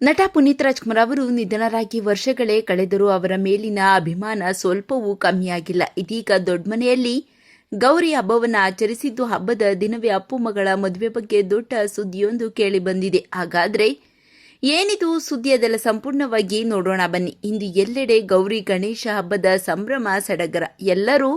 ನಟ ಪುನೀತ್ ರಾಜ್ಕುಮಾರ್ ಅವರು ನಿಧನರಾಗಿ ವರ್ಷಗಳೇ ಕಳೆದರೂ ಅವರ ಮೇಲಿನ ಅಭಿಮಾನ ಸ್ವಲ್ಪವೂ ಕಮ್ಮಿಯಾಗಿಲ್ಲ. ಇದೀಗ ದೊಡ್ಡಮನೆಯಲ್ಲಿ ಗೌರಿ ಹಬ್ಬವನ್ನು ಆಚರಿಸಿದ್ದು ಹಬ್ಬದ ದಿನವೇ ಅಪ್ಪು ಮಗಳ ಮದುವೆ ಬಗ್ಗೆ ದೊಡ್ಡ ಸುದ್ದಿಯೊಂದು ಕೇಳಿ ಬಂದಿದೆ. ಹಾಗಾದ್ರೆ ಏನಿದು ಸುದ್ದಿ ಅದೆಲ್ಲ ಸಂಪೂರ್ಣವಾಗಿ ನೋಡೋಣ ಬನ್ನಿ. ಇಂದು ಎಲ್ಲೆಡೆ ಗೌರಿ ಗಣೇಶ ಹಬ್ಬದ ಸಂಭ್ರಮ ಸಡಗರ. ಎಲ್ಲರೂ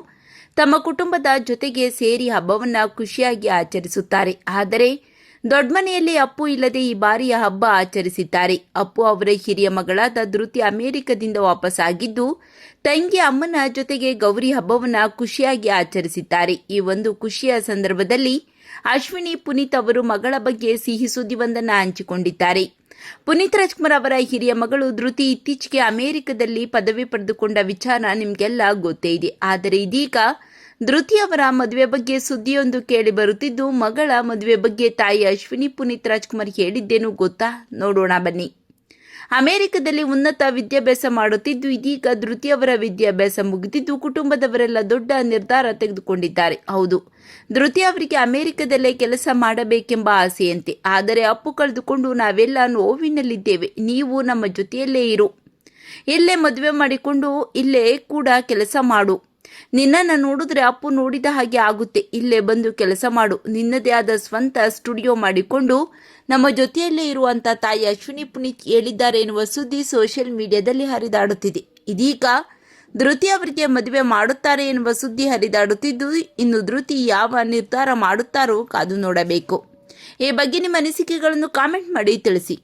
ತಮ್ಮ ಕುಟುಂಬದ ಜೊತೆಗೆ ಸೇರಿ ಹಬ್ಬವನ್ನು ಖುಷಿಯಾಗಿ ಆಚರಿಸುತ್ತಾರೆ. ಆದರೆ ದೊಡ್ಡಮನೆಯಲ್ಲಿ ಅಪ್ಪು ಇಲ್ಲದೆ ಈ ಬಾರಿಯ ಹಬ್ಬ ಆಚರಿಸಿದ್ದಾರೆ. ಅಪ್ಪು ಅವರ ಹಿರಿಯ ಮಗಳಾದ ಧೃತಿ ಅಮೆರಿಕದಿಂದ ವಾಪಸ್ಸಾಗಿದ್ದು, ತಂಗಿ ಅಮ್ಮನ ಜೊತೆಗೆ ಗೌರಿ ಹಬ್ಬವನ್ನು ಖುಷಿಯಾಗಿ ಆಚರಿಸಿದ್ದಾರೆ. ಈ ಒಂದು ಖುಷಿಯ ಸಂದರ್ಭದಲ್ಲಿ ಅಶ್ವಿನಿ, ಪುನೀತ್ ಅವರು ಮಗಳ ಬಗ್ಗೆ ಸಿಹಿ ಸುದ್ದಿವೊಂದನ್ನು ಹಂಚಿಕೊಂಡಿದ್ದಾರೆ. ಪುನೀತ್ ರಾಜ್ಕುಮಾರ್ ಅವರ ಹಿರಿಯ ಮಗಳು ಧೃತಿ ಇತ್ತೀಚೆಗೆ ಅಮೆರಿಕದಲ್ಲಿ ಪದವಿ ಪಡೆದುಕೊಂಡ ವಿಚಾರ ನಿಮಗೆಲ್ಲ ಗೊತ್ತೇ ಇದೆ. ಆದರೆ ಇದೀಗ ಧೃತಿ ಅವರ ಮದುವೆ ಬಗ್ಗೆ ಸುದ್ದಿಯೊಂದು ಕೇಳಿ ಬರುತ್ತಿದ್ದು, ಮಗಳ ಮದುವೆ ಬಗ್ಗೆ ತಾಯಿ ಅಶ್ವಿನಿ ಪುನೀತ್ ರಾಜ್ಕುಮಾರ್ ಹೇಳಿದ್ದೇನು ಗೊತ್ತಾ? ನೋಡೋಣ ಬನ್ನಿ. ಅಮೆರಿಕದಲ್ಲಿ ಉನ್ನತ ವಿದ್ಯಾಭ್ಯಾಸ ಮಾಡುತ್ತಿದ್ದು, ಇದೀಗ ಧೃತಿ ಅವರ ವಿದ್ಯಾಭ್ಯಾಸ ಮುಗಿದಿದ್ದು, ಕುಟುಂಬದವರೆಲ್ಲ ದೊಡ್ಡ ನಿರ್ಧಾರ ತೆಗೆದುಕೊಂಡಿದ್ದಾರೆ. ಹೌದು, ಧೃತಿ ಅವರಿಗೆ ಅಮೆರಿಕದಲ್ಲೇ ಕೆಲಸ ಮಾಡಬೇಕೆಂಬ ಆಸೆಯಂತೆ. ಆದರೆ ಅಪ್ಪು ಕಳೆದುಕೊಂಡು ನಾವೆಲ್ಲ ನೋವಿನಲ್ಲಿದ್ದೇವೆ. ನೀವು ನಮ್ಮ ಜೊತೆಯಲ್ಲೇ ಇರು. ಇಲ್ಲೇ ಮದುವೆ ಮಾಡಿಕೊಂಡು ಇಲ್ಲೇ ಕೂಡ ಕೆಲಸ ಮಾಡು. ನಿನ್ನನ್ನು ನೋಡಿದ್ರೆ ಅಪ್ಪು ನೋಡಿದ ಹಾಗೆ ಆಗುತ್ತೆ. ಇಲ್ಲೇ ಬಂದು ಕೆಲಸ ಮಾಡು. ನಿನ್ನದೇ ಆದ ಸ್ವಂತ ಸ್ಟುಡಿಯೋ ಮಾಡಿಕೊಂಡು ನಮ್ಮ ಜೊತೆಯಲ್ಲೇ ಇರುವಂತ ತಾಯಿ ಅಶ್ವಿನಿ ಪುನೀತ್ ಹೇಳಿದ್ದಾರೆ ಎನ್ನುವ ಸುದ್ದಿ ಸೋಷಿಯಲ್ ಮೀಡಿಯಾದಲ್ಲಿ ಹರಿದಾಡುತ್ತಿದೆ. ಇದೀಗ ಧೃತಿ ಅವರಿಗೆ ಮದುವೆ ಮಾಡುತ್ತಾರೆ ಎನ್ನುವ ಸುದ್ದಿ ಹರಿದಾಡುತ್ತಿದ್ದು, ಇನ್ನು ಧೃತಿ ಯಾವ ನಿರ್ಧಾರ ಮಾಡುತ್ತಾರೋ ಕಾದು ನೋಡಬೇಕು. ಈ ಬಗ್ಗೆ ನಿಮ್ಮ ಅನಿಸಿಕೆಗಳನ್ನು ಕಾಮೆಂಟ್ ಮಾಡಿ ತಿಳಿಸಿ.